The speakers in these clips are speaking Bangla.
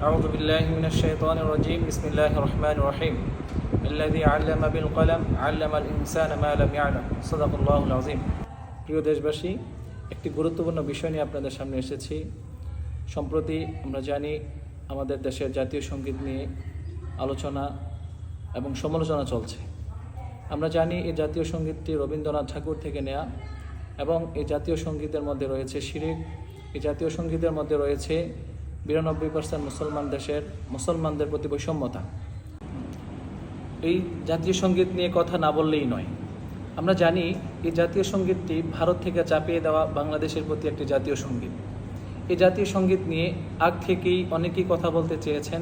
أعوذ بالله من الشيطان الرجيم بسم الله الرحمن الرحيم الذي علم بالقلم علم الإنسان ما لم يعلم صدق الله العظيم প্রিয় দেশবাসী একটি গুরুত্বপূর্ণ বিষয় নিয়ে আপনাদের সামনে এসেছি সম্প্রতি আমরা জানি আমাদের দেশের জাতীয় সঙ্গীত নিয়ে আলোচনা এবং সমালোচনা চলছে আমরা জানি এই জাতীয় সঙ্গীতটি রবীন্দ্রনাথ ঠাকুর থেকে নেয়া এবং এই জাতীয় সঙ্গীতের মধ্যে রয়েছে শিরিক এই জাতীয় সঙ্গীতের মধ্যে রয়েছে বিরানব্বই পার্সেন্ট মুসলমান দেশের মুসলমানদের প্রতি বৈষম্যতা। এই জাতীয় সংগীত নিয়ে কথা না বললেই নয়। আমরা জানি এই জাতীয় সঙ্গীতটি ভারত থেকে চাপিয়ে দেওয়া বাংলাদেশের প্রতি একটি জাতীয় সংগীত। এই জাতীয় সংগীত নিয়ে আগ থেকেই অনেকেই কথা বলতে চেয়েছেন।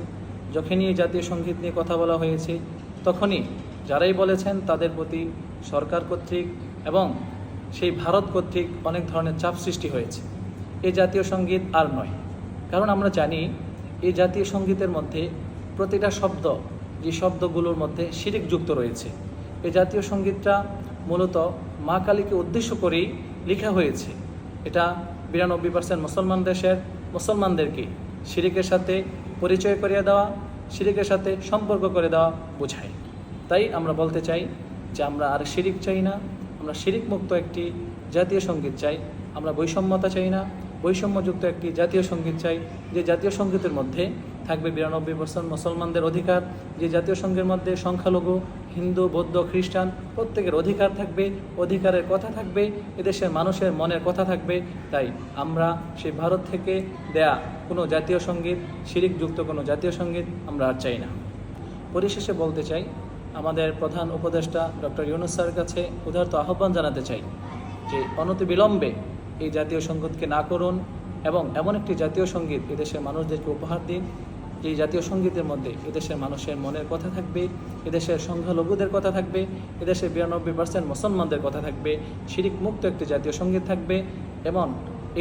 যখনই এই জাতীয় সংগীত নিয়ে কথা বলা হয়েছে, তখনই যারাই বলেছেন তাদের প্রতি সরকার কর্তৃক এবং সেই ভারত কর্তৃক অনেক ধরনের চাপ সৃষ্টি হয়েছে। এই জাতীয় সংগীত আর নয়। কারণ আমরা জানি এই জাতীয় সঙ্গীতের মধ্যে প্রতিটা শব্দ, যে শব্দগুলোর মধ্যে শিরিক যুক্ত রয়েছে। এই জাতীয় সঙ্গীতটা মূলত মা কালীকে উদ্দেশ্য করেই লেখা হয়েছে। এটা বিরানব্বই পার্সেন্ট মুসলমান দেশের মুসলমানদেরকে শিরিকের সাথে পরিচয় করিয়ে দেওয়া, শিরিকের সাথে সম্পর্ক করে দেওয়া বোঝায়। তাই আমরা বলতে চাই যে আমরা আর শিরিক চাই না, আমরা শিরিক মুক্ত একটি জাতীয় সংগীত চাই, আমরা বৈষম্যতা চাই না বৈষম্যযুক্ত একটি জাতীয় সংগীত চাই, যে জাতীয় সঙ্গীতের মধ্যে থাকবে বিরানব্বই পার্সেন্ট মুসলমানদের অধিকার, যে জাতীয় সঙ্গীতের মধ্যে সংখ্যালঘু, হিন্দু, বৌদ্ধ, খ্রিস্টান প্রত্যেকের অধিকার থাকবে, অধিকারের কথা থাকবে, এদেশের মানুষের মনের কথা থাকবে। তাই আমরা সেই ভারত থেকে দেয়া কোনো জাতীয় সংগীত শিরিকযুক্ত কোনো জাতীয় সংগীত আমরা আর চাই না। পরিশেষে বলতে চাই, আমাদের প্রধান উপদেষ্টা ডক্টর ইউনুস স্যারের কাছে উদারত আহ্বান জানাতে চাই যে অনতি বিলম্বে এই জাতীয় সঙ্গীতকে না করুন এবং এমন একটি জাতীয় সংগীত এদেশের মানুষদেরকে উপহার দিন। এই জাতীয় সঙ্গীতের মধ্যে এদেশের মানুষের মনের কথা থাকবে, এদেশের সংখ্যালঘুদের কথা থাকবে, এদেশের বিরানব্বই পার্সেন্ট মুসলমানদের কথা থাকবে, শিরিক মুক্ত একটি জাতীয় সংগীত থাকবে এবং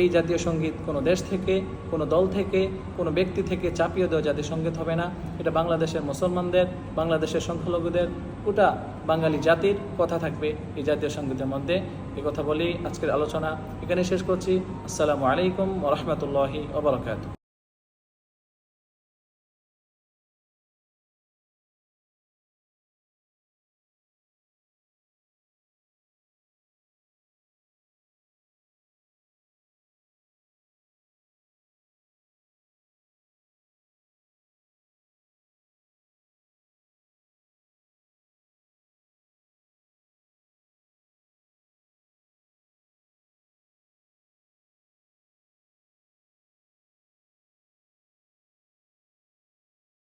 এই জাতীয় সংগীত কোনো দেশ থেকে, কোনো দল থেকে, কোনো ব্যক্তি থেকে চাপিয়ে দেওয়া জাতীয় সংগীত হবে না। এটা বাংলাদেশের মুসলমানদের, বাংলাদেশের সংখ্যালঘুদের, গোটা বাঙালি জাতির কথা থাকবে এই জাতীয় সঙ্গীতের মধ্যে। এ কথা বলি আজকের আলোচনা এখানে শেষ করছি। আসসালামু আলাইকুম রহমতুল্লাহি ওবরাকাতু